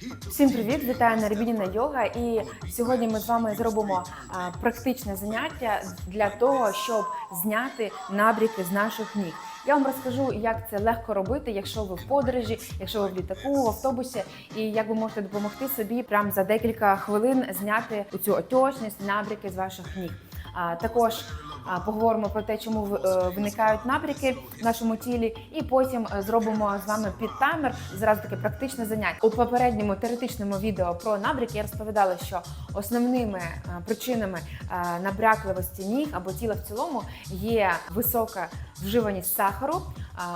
Всім привіт! Вітаю на Рябініна Йога. І сьогодні ми з вами зробимо практичне заняття для того, щоб зняти набріки з наших ніг. Я вам розкажу, як це легко робити, якщо ви в подорожі, якщо ви в літаку, в автобусі, і як ви можете допомогти собі прямо за декілька хвилин зняти цю отечність, набріки з ваших ніг. А, також поговоримо про те, чому е, виникають набріки в нашому тілі, і потім е, зробимо з вами під таймер зразу таке практичне заняття. У попередньому теоретичному відео про набріки я розповідала, що основними е, причинами набрякливості ніг або тіла в цілому є висока вживаність сахару,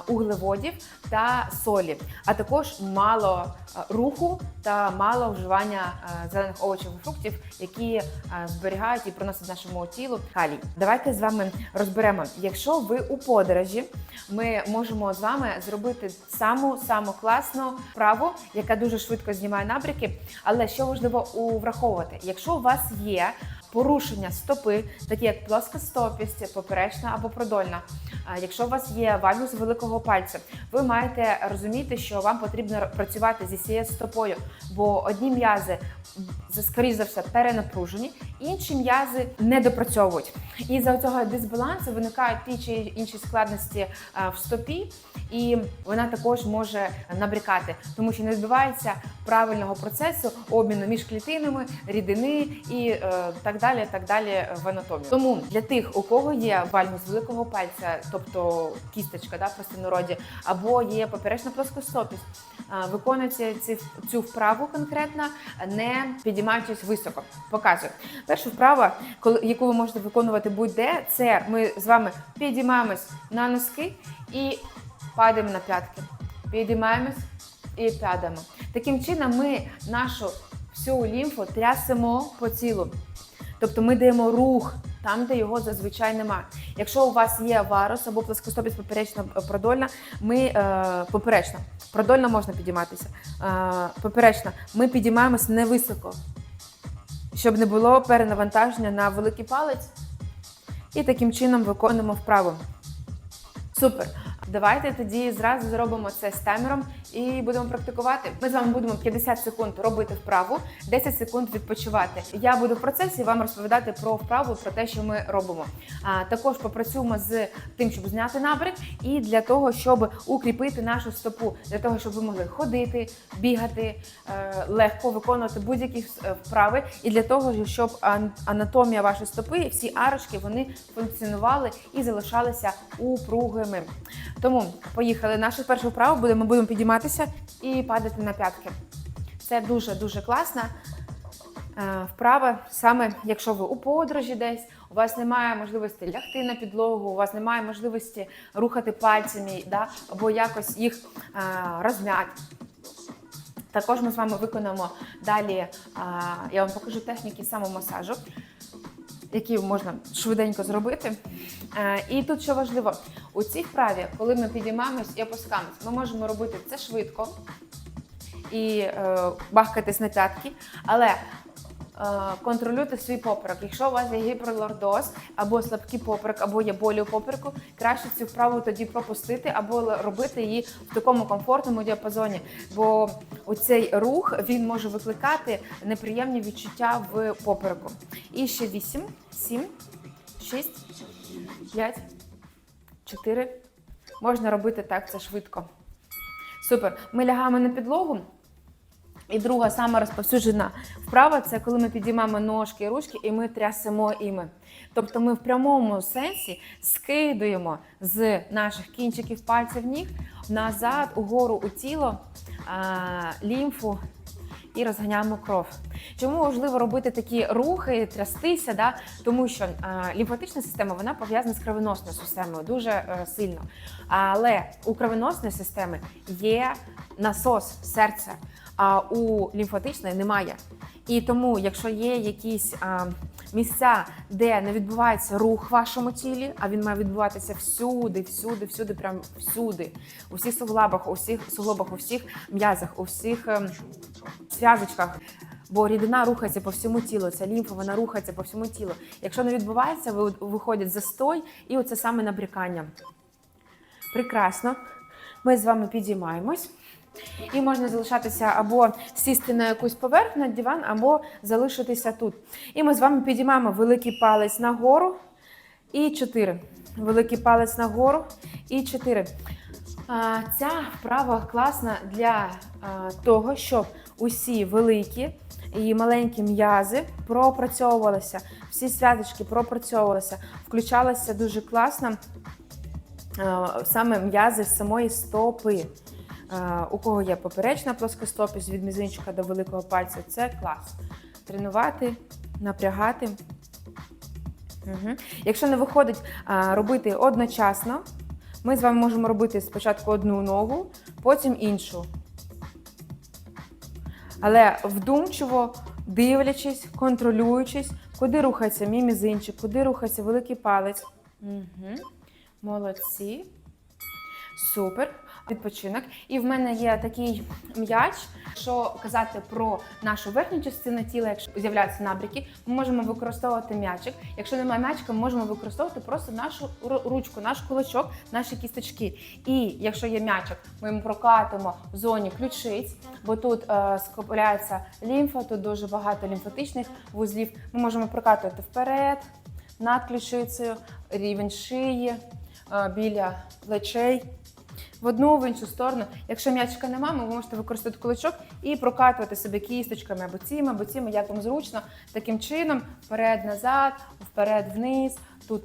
углеводів та солі, а також мало руху та мало вживання зелених овочів і фруктів, які зберігають і приносять нашому тілу калій. Давайте з вами розберемо. Якщо ви у подорожі, ми можемо з вами зробити саму саму класну вправу, яка дуже швидко знімає набряки. Але що важливо враховувати, якщо у вас є порушення стопи, такі як плоскостопість, поперечна або продольна. Якщо у вас є вальгус великого пальця, ви маєте розуміти, що вам потрібно працювати зі цією стопою, бо одні м'язи скоріш за все перенапружені, інші м'язи не допрацьовують. І за цього дисбалансу виникають ті чи інші складності в стопі, і вона також може набрікати, тому що не відбувається правильного процесу обміну між клітинами, рідини і е, так далі, так далі в анатомії. Тому для тих, у кого є вальгус великого пальця, тобто кісточка, да, в простонароді, або є поперечна плоскостопість, е, виконуйте ці, цю вправу конкретно, не підіймаючись високо. Показую. Перша вправа, коли яку ви можете виконувати будь-де, це ми з вами підіймаємось на носки і падаємо на п'ятки. Підіймаємось і падаємо. Таким чином ми нашу всю лімфу трясемо по тілу. Тобто ми даємо рух там, де його зазвичай нема. Якщо у вас є варус або плоскостопість поперечна е, продольна, ми е, поперечна. Продольна можна підійматися. Е, поперечна. Ми підіймаємось невисоко, щоб не було перенавантаження на великий палець. І таким чином виконуємо вправу. Супер. Давайте тоді зразу зробимо це з таймером і будемо практикувати. Ми з вами будемо 50 секунд робити вправу, 10 секунд відпочивати. Я буду в процесі вам розповідати про вправу, про те, що ми робимо. А також попрацюємо з тим, щоб зняти набрик, і для того, щоб укріпити нашу стопу, для того, щоб ви могли ходити, бігати, е, легко виконувати будь-які е, вправи, і для того, щоб анатомія вашої стопи, всі арочки, вони функціонували і залишалися упругими. Тому поїхали. Нашу першу вправу будемо, будемо підійматися і падати на п'ятки. Це дуже дуже класна е, вправа, саме якщо ви у подорожі десь, у вас немає можливості лягти на підлогу, у вас немає можливості рухати пальцями, да, або якось їх е, розм'яти. Також ми з вами виконаємо далі. а, Я вам покажу техніки самомасажу, які можна швиденько зробити. Е, І тут що важливо, у цій вправі, коли ми підіймаємось і опускаємось, ми можемо робити це швидко і е, бахкатись на п'ятки, але контролюйте свій поперек. Якщо у вас є гіперлордоз або слабкий поперек, або є болі у попереку, краще цю вправу тоді пропустити або робити її в такому комфортному діапазоні. Бо оцей рух він може викликати неприємні відчуття в попереку. І ще 8, 7, 6, 5, 4. Можна робити так це швидко. Супер. Ми лягаємо на підлогу. І друга сама розповсюджена вправа це коли ми підіймаємо ножки і ручки і ми трясемо іми. Тобто ми в прямому сенсі скидуємо з наших кінчиків пальців ніг назад, угору у тіло лімфу і розганяємо кров. Чому важливо робити такі рухи, трястися? Да? Тому що лімфатична система вона пов'язана з кровоносною системою дуже е, сильно. Але у кровоносної системи є насос серця, а у лімфатичної немає. І тому, якщо є якісь а, місця, де не відбувається рух в вашому тілі, а він має відбуватися всюди, всюди, всюди, прям всюди, у всіх суглобах, у всіх суглобах, у всіх м'язах, у всіх ем, зв'язочках. Бо рідина рухається по всьому тілу, ця лімфа вона рухається по всьому тілу. Якщо не відбувається, ви- виходить застой і оце саме набрікання. Прекрасно. Ми з вами підіймаємось. І можна залишатися або сісти на якусь поверхню, на диван, або залишитися тут. І ми з вами підіймаємо великий палець нагору і чотири. Великий палець нагору і чотири. Ця вправа класна для того, щоб усі великі і маленькі м'язи пропрацьовувалися, всі святочки пропрацьовувалися, включалася дуже класно саме м'язи з самої стопи. А, У кого є поперечна плоскостопість від мізинчика до великого пальця, це клас. Тренувати, напрягати. Угу. Якщо не виходить а, робити одночасно, ми з вами можемо робити спочатку одну ногу, потім іншу. Але вдумчиво дивлячись, контролюючись, куди рухається мій мізинчик, куди рухається великий палець. Угу. Молодці. Супер. Відпочинок. І в мене є такий м'яч. Якщо казати про нашу верхню частину тіла, якщо з'являються набряки, ми можемо використовувати м'ячик. Якщо немає м'ячика, ми можемо використовувати просто нашу ручку, наш кулачок, наші кісточки. І якщо є м'ячик, ми йому прокатимо в зоні ключиць, бо тут е, скопляється лімфа, тут дуже багато лімфатичних вузлів. Ми можемо прокатувати вперед, над ключицею, рівень шиї, е, біля плечей в одну в іншу сторону. Якщо м'ячика немає, ви можете використати кулачок і прокатувати себе кісточками або цими, або цими, як вам зручно. Таким чином, вперед-назад, вперед-вниз, тут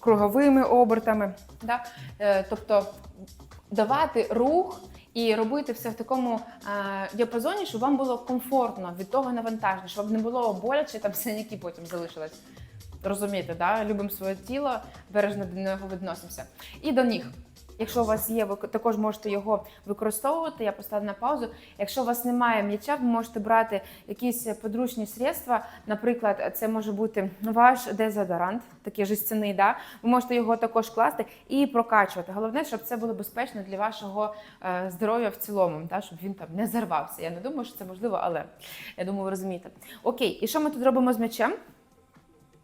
круговими обертами. Да? Е, тобто давати рух. І робити все в такому е, діапазоні, щоб вам було комфортно від того навантаження, щоб не було боляче, там синяки потім залишились. Розумієте, да? любимо своє тіло, бережно до нього відносимося. І до ніг. Якщо у вас є, ви також можете його використовувати. Я поставлю на паузу. Якщо у вас немає м'яча, ви можете брати якісь подручні средства. Наприклад, це може бути ваш дезодорант, такий жестяний. Да? Ви можете його також класти і прокачувати. Головне, щоб це було безпечно для вашого е, здоров'я в цілому, да? щоб він там не зарвався. Я не думаю, що це можливо, але я думаю, ви розумієте. Окей, і що ми тут робимо з м'ячем?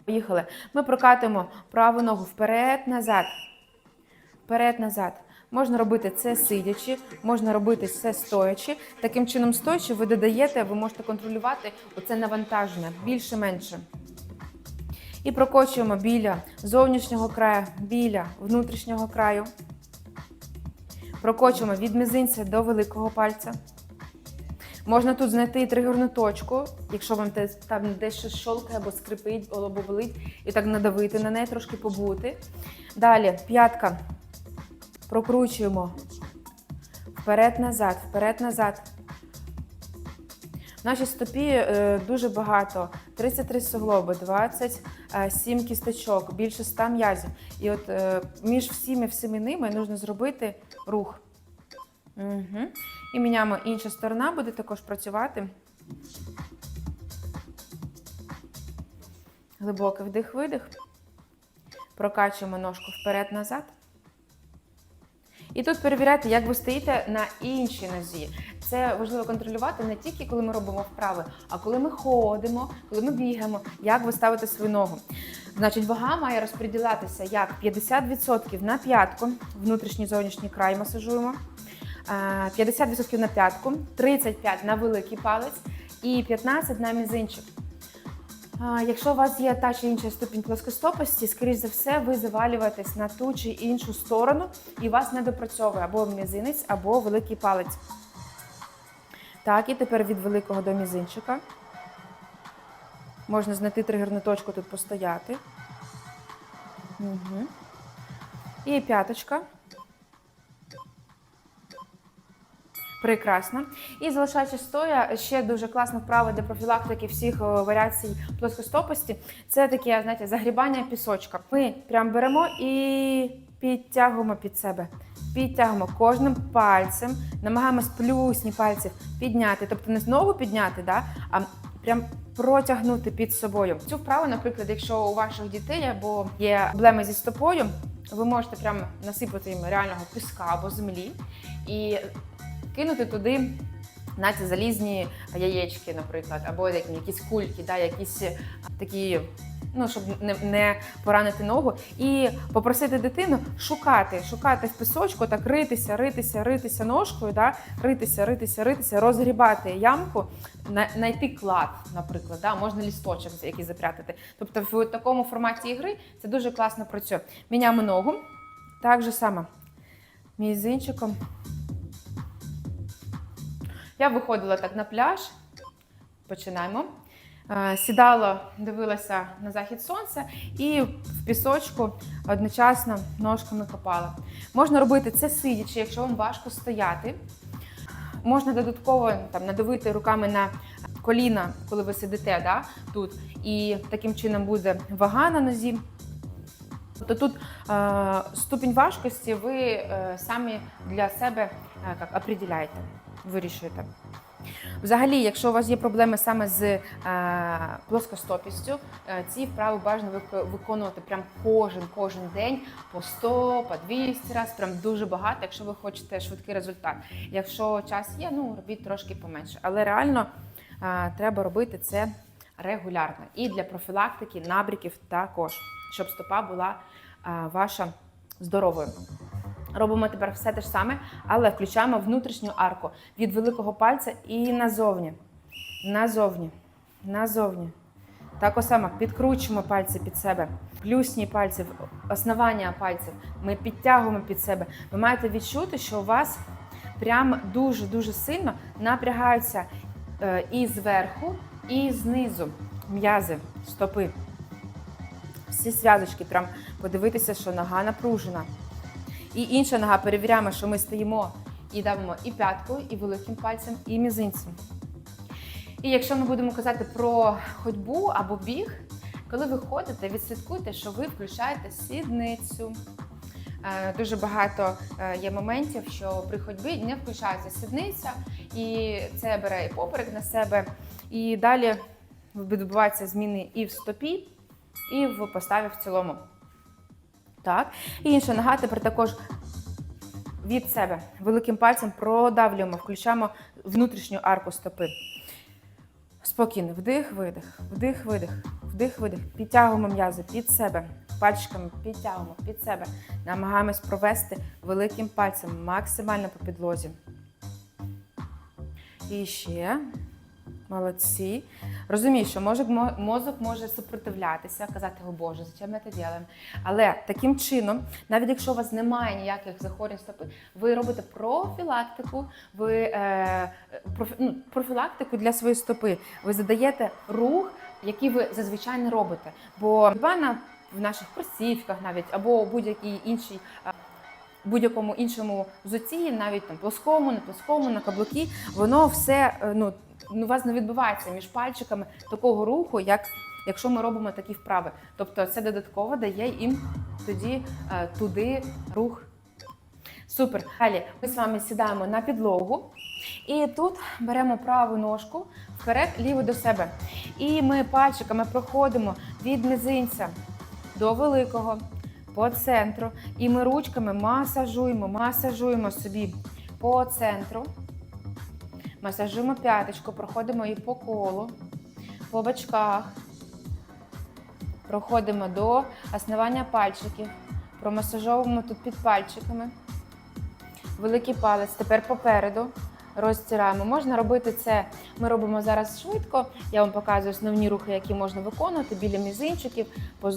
Поїхали. Ми прокатуємо праву ногу вперед, назад. Вперед, назад. Можна робити це сидячи, можна робити це стоячи. Таким чином, стоячи, ви додаєте, ви можете контролювати оце навантаження більше-менше. І прокочуємо біля зовнішнього краю, біля внутрішнього краю. Прокочуємо від мізинця до великого пальця. Можна тут знайти і тригерну точку, якщо вам там десь щось або скрипить, або болить, і так надавити на неї, трошки побути. Далі п'ятка. Прокручуємо вперед-назад, вперед-назад. В нашій стопі е, дуже багато. 33 суглоби, 27 кісточок, більше 100 м'язів. І от е, між всіми всіми ними потрібно зробити рух. Угу. І міняємо інша сторона, буде також працювати. Глибокий вдих-видих. Прокачуємо ножку вперед-назад. І тут перевіряйте, як ви стоїте на іншій нозі. Це важливо контролювати не тільки коли ми робимо вправи, а коли ми ходимо, коли ми бігаємо, як ви ставите свою ногу. Значить, вага має розподілятися як 50% на п'ятку, внутрішній зовнішній край масажуємо, е, 50% на п'ятку, 35% на великий палець і 15% на мізинчик. Якщо у вас є та чи інша ступінь плоскостопості, скоріш за все, ви завалюєтесь на ту чи іншу сторону і вас не допрацьовує або мізинець, або великий палець. Так, і тепер від великого до мізинчика. Можна знайти тригерну точку тут постояти. Угу. І п'яточка. Прекрасно. І залишаючись стоя, ще дуже класна вправа для профілактики всіх е, варіацій плоскостопості. Це таке, знаєте, загрібання пісочка. Ми прям беремо і підтягуємо під себе. Підтягуємо кожним пальцем, намагаємось плюсні пальці підняти, тобто не знову підняти, да, а прям протягнути під собою. Цю вправу, наприклад, якщо у ваших дітей або є проблеми зі стопою, ви можете прям насипати їм реального піска або землі і кинути туди знаєте, залізні яєчки, наприклад, або якісь кульки, да, якісь такі ну щоб не, не поранити ногу, і попросити дитину шукати, шукати в пісочку, так ритися, ритися, ритися ножкою, да? ритися, ритися, ритися, розгрібати ямку, на- знайти клад, наприклад, да? можна лісточок якийсь запрятати. Тобто в такому форматі ігри це дуже класно працює. Міняємо ногу, так же само. Мізинчиком. Я виходила так на пляж. Починаємо. Е, Сідала, дивилася на захід сонця і в пісочку одночасно ножками копала. Можна робити це сидячи, якщо вам важко стояти. Можна додатково там, надавити руками на коліна, коли ви сидите да, тут, і таким чином буде вага на нозі. Тобто тут е, ступінь важкості ви е, самі для себе е, як, определяєте, вирішуєте. Взагалі, якщо у вас є проблеми саме з е, плоскостопістю, е, ці вправи бажано виконувати прям кожен кожен день по 100, по 200 разів, прям дуже багато, якщо ви хочете швидкий результат. Якщо час є, ну робіть трошки поменше. Але реально е, треба робити це регулярно. І для профілактики набріків також, щоб стопа була е, ваша здоровою. Робимо тепер все те ж саме, але включаємо внутрішню арку від великого пальця і назовні. Назовні. Назовні. Так само підкручуємо пальці під себе. Плюсні пальці, основання пальців. Ми підтягуємо під себе. Ви маєте відчути, що у вас прям дуже-дуже сильно напрягаються е, і зверху, і знизу м'язи, стопи. Всі зв'язочки, прям подивитися, що нога напружена. І інша нога перевіряємо, що ми стоїмо і давимо і п'яткою, і великим пальцем, і мізинцем. І якщо ми будемо казати про ходьбу або біг, коли ви ходите, відслідкуйте, що ви включаєте сідницю. Е, Дуже багато е, є моментів, що при ходьбі не включається сідниця, і це бере і поперек на себе. І далі відбуваються зміни і в стопі, і в поставі в цілому. Так. І інша нога тепер також від себе великим пальцем продавлюємо, включаємо внутрішню арку стопи. Спокійно, вдих, видих, вдих, видих, вдих, видих. Підтягуємо м'язи під себе. Пальчиками підтягуємо під себе. Намагаємось провести великим пальцем максимально по підлозі. І ще. Молодці. Розумію, що мозок, мо- мозок може супротивлятися, казати, о Боже, зачем ми це робимо? Але таким чином, навіть якщо у вас немає ніяких захворювань стопи, ви робите профілактику, ви е, профі, ну, профілактику для своєї стопи. Ви задаєте рух, який ви зазвичай не робите. Бо на в наших кросівках навіть або будь-якій іншій. е, Будь-якому іншому взутті, навіть там плоскому, не плоскому, на каблуки, воно все е, ну, ну, у вас не відбувається між пальчиками такого руху, як якщо ми робимо такі вправи. Тобто це додатково дає їм тоді е, туди рух. Супер. Далі ми з вами сідаємо на підлогу. І тут беремо праву ножку вперед, ліву до себе. І ми пальчиками проходимо від мізинця до великого по центру. І ми ручками масажуємо, масажуємо собі по центру. Масажуємо п'яточку, проходимо її по колу, по бочках. Проходимо до основання пальчиків. Промасажовуємо тут під пальчиками. Великий палець тепер попереду. Розтираємо. Можна робити це. Ми робимо зараз швидко. Я вам показую основні рухи, які можна виконувати біля мізинчиків, по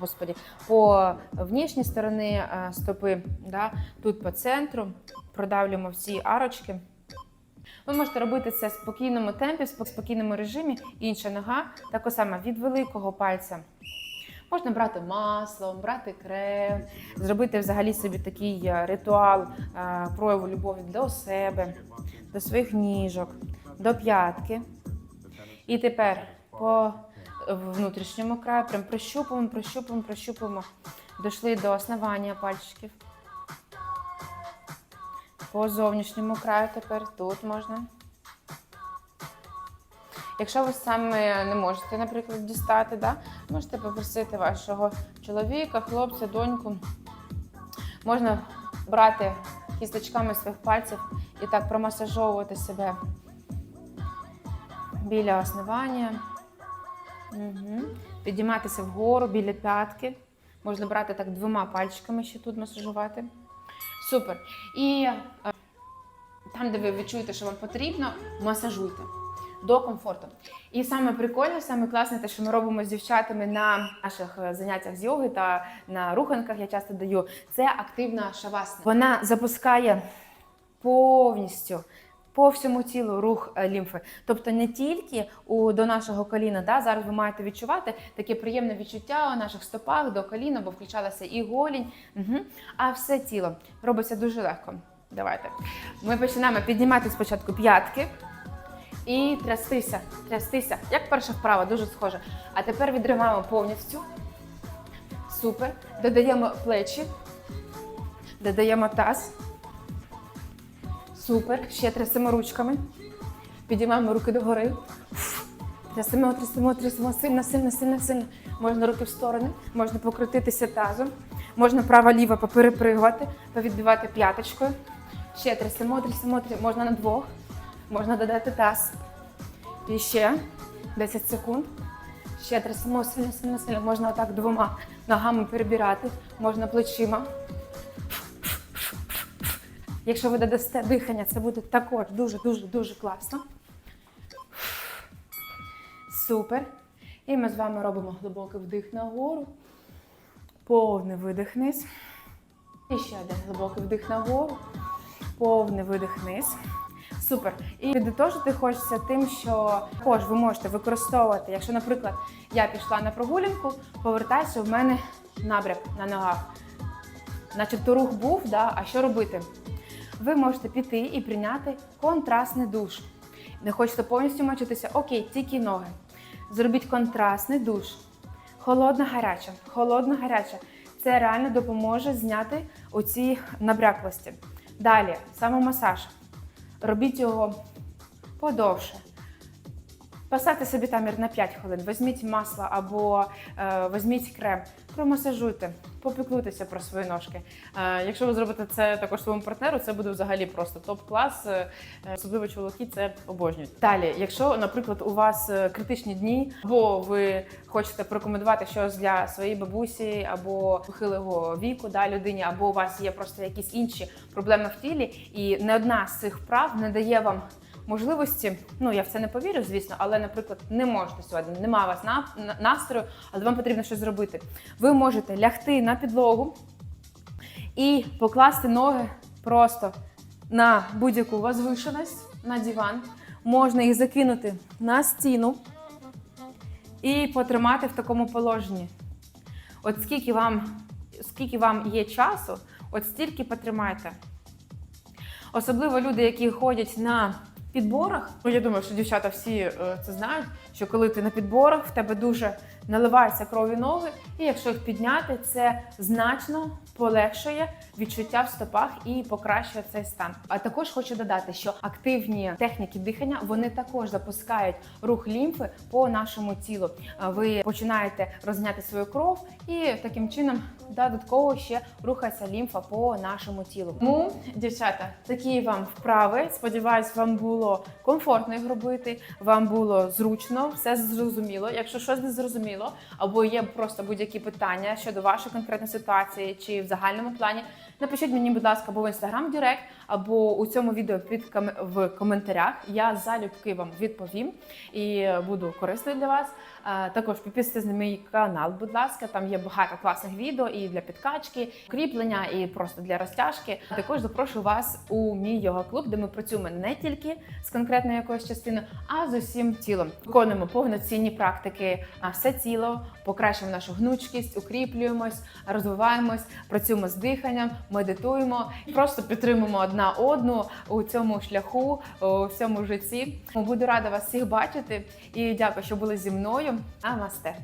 господі, по внішній сторони е, стопи. Да? Тут по центру. Продавлюємо всі арочки. Ви можете робити це в спокійному темпі, в спокійному режимі. Інша нога так само від великого пальця. Можна брати масло, брати крем, зробити взагалі собі такий е, ритуал е, прояву любові до себе, до своїх ніжок, до п'ятки. І тепер по внутрішньому краю прям прощупуємо, прощупуємо, прощупуємо. Дійшли до основання пальчиків. По зовнішньому краю тепер тут можна. Якщо ви саме не можете, наприклад, дістати, да, можете попросити вашого чоловіка, хлопця, доньку. Можна брати кісточками своїх пальців і так промасажовувати себе біля основання. Угу. Підійматися вгору біля п'ятки. Можна брати так двома пальчиками ще тут масажувати. Супер. І е, там, де ви відчуєте, що вам потрібно, масажуйте до комфорту. І саме прикольне, саме класне, те, що ми робимо з дівчатами на наших е, заняттях з йоги та на руханках, я часто даю, це активна шавасна. Вона запускає повністю. По всьому тілу рух е, лімфи, тобто не тільки у до нашого коліна. Да, зараз ви маєте відчувати таке приємне відчуття у наших стопах до коліна, бо включалася і голінь, угу. а все тіло робиться дуже легко. Давайте. Ми починаємо піднімати спочатку п'ятки і трястися, трястися. Як перша вправа, дуже схоже. А тепер відриваємо повністю. Супер. Додаємо плечі, додаємо таз. Супер. Ще трясемо ручками. Підіймаємо руки догори. Трясемо, трясемо, трясемо. Сильно, сильно, сильно, сильно. Можна руки в сторони, можна покрутитися тазом, можна право-ліво поперепригувати, повідбивати п'яточкою. Ще трясемо, трясемо, трясемо. Можна на двох. Можна додати таз. І ще 10 секунд. Ще трясемо сильно, сильно, сильно. Можна отак двома ногами перебирати, можна плечима. Якщо ви додасте дихання, це буде також дуже-дуже дуже класно. Супер. І ми з вами робимо глибокий вдих нагору, повний видих вниз. І ще один глибокий вдих нагору, повний видих вниз. Супер. І підтожити хочеться тим, що також ви можете використовувати, якщо, наприклад, я пішла на прогулянку, повертаюся, в мене набряк на ногах. Начебто рух був, да? а що робити? Ви можете піти і прийняти контрастний душ. Не хочете повністю мочитися? Окей, тільки ноги. Зробіть контрастний душ. Холодна гаряча, холодна гаряча. Це реально допоможе зняти оці набряклості. Далі, самомасаж. Робіть його подовше. Поставте собі тамір на 5 хвилин, візьміть масло або е, візьміть крем, промасажуйте, попіклуйтеся про свої ножки. Е, якщо ви зробите це також своєму партнеру, це буде взагалі просто топ-клас. Е, особливо чоловіки це обожнюють. Далі, якщо, наприклад, у вас е, критичні дні, або ви хочете порекомендувати щось для своєї бабусі або похилого віку да, людині, або у вас є просто якісь інші проблеми в тілі, і не одна з цих вправ не дає вам можливості. Ну я в це не повірю, звісно, але, наприклад, не можете сьогодні, немає у вас на, на- настрою, але вам потрібно щось зробити. Ви можете лягти на підлогу і покласти ноги просто на будь-яку возвишеність, на диван. Можна їх закинути на стіну і потримати в такому положенні. От скільки вам, скільки вам є часу, от стільки потримайте. Особливо люди, які ходять на підборах. Ну, я думаю, що дівчата всі е, це знають, що коли ти на підборах, в тебе дуже наливається крові ноги, і якщо їх підняти, це значно полегшує відчуття в стопах і покращує цей стан. А також хочу додати, що активні техніки дихання вони також запускають рух лімфи по нашому тілу. Ви починаєте розняти свою кров, і таким чином додатково ще рухається лімфа по нашому тілу. Тому, дівчата, такі вам вправи. Сподіваюсь, вам було комфортно їх робити, вам було зручно, все зрозуміло. Якщо щось не зрозуміло, або є просто будь-які питання щодо вашої конкретної ситуації чи в загальному плані, напишіть мені, будь ласка, або в інстаграм Директ, або у цьому відео під ком- в коментарях. Я залюбки вам відповім і буду корисною для вас. Також підписуйтесь на мій канал, будь ласка. Там є багато класних відео і для підкачки, кріплення, і просто для розтяжки. Також запрошую вас у мій йога клуб, де ми працюємо не тільки з конкретною якоюсь частиною, а з усім тілом. Виконуємо повноцінні практики на все тіло, покращуємо нашу гнучкість, укріплюємось, розвиваємось, працюємо з диханням, медитуємо, просто підтримуємо одна одну у цьому шляху, у цьому житті. Буду рада вас всіх бачити і дякую, що були зі мною. Намасте!